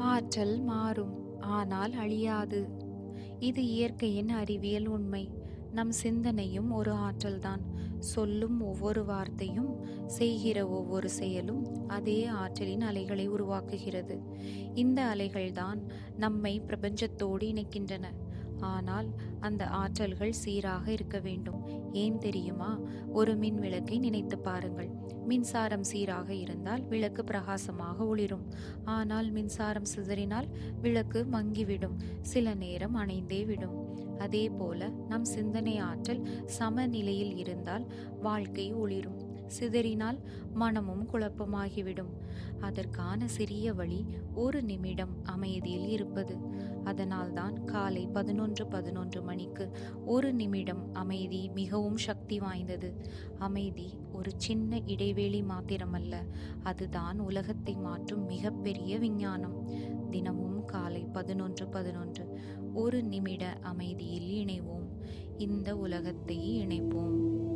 ஆற்றல் மாறும் ஆனால் அழியாது. இது இயற்கையின் அறிவியல் உண்மை. நம் சிந்தனையும் ஒரு ஆற்றல்தான். சொல்லும் ஒவ்வொரு வார்த்தையும் செய்கிற ஒவ்வொரு செயலும் அதே ஆற்றலின் அலைகளை உருவாக்குகிறது. இந்த அலைகள்தான் நம்மை பிரபஞ்சத்தோடு இணைக்கின்றன. ஆனால் அந்த ஆற்றல்கள் சீராக இருக்க வேண்டும். ஏன் தெரியுமா? ஒரு மின் விளக்கை நினைத்து பாருங்கள். மின்சாரம் சீராக இருந்தால் விளக்கு பிரகாசமாக ஒளிரும். ஆனால் மின்சாரம் சிதறினால் விளக்கு மங்கிவிடும். சில நேரம் அணைந்தே விடும். அதே போல நம் சிந்தனை ஆற்றல் சமநிலையில் இருந்தால் வாழ்க்கை ஒளிரும். சிதறினால் மனமும் குழப்பமாகிவிடும். அதற்கான சிறிய வழி ஒரு நிமிடம் அமைதியில் இருப்பது. அதனால்தான் காலை பதினொன்று பதினொன்று மணிக்கு ஒரு நிமிடம் அமைதி மிகவும் சக்தி வாய்ந்தது. அமைதி ஒரு சின்ன இடைவெளி மாத்திரமல்ல அதுதான் உலகத்தை மாற்றும் மிகப்பெரிய விஞ்ஞானம். தினமும் காலை பதினொன்று பதினொன்று ஒரு நிமிட அமைதியில் இணைவோம். இந்த உலகத்தை இணைப்போம்.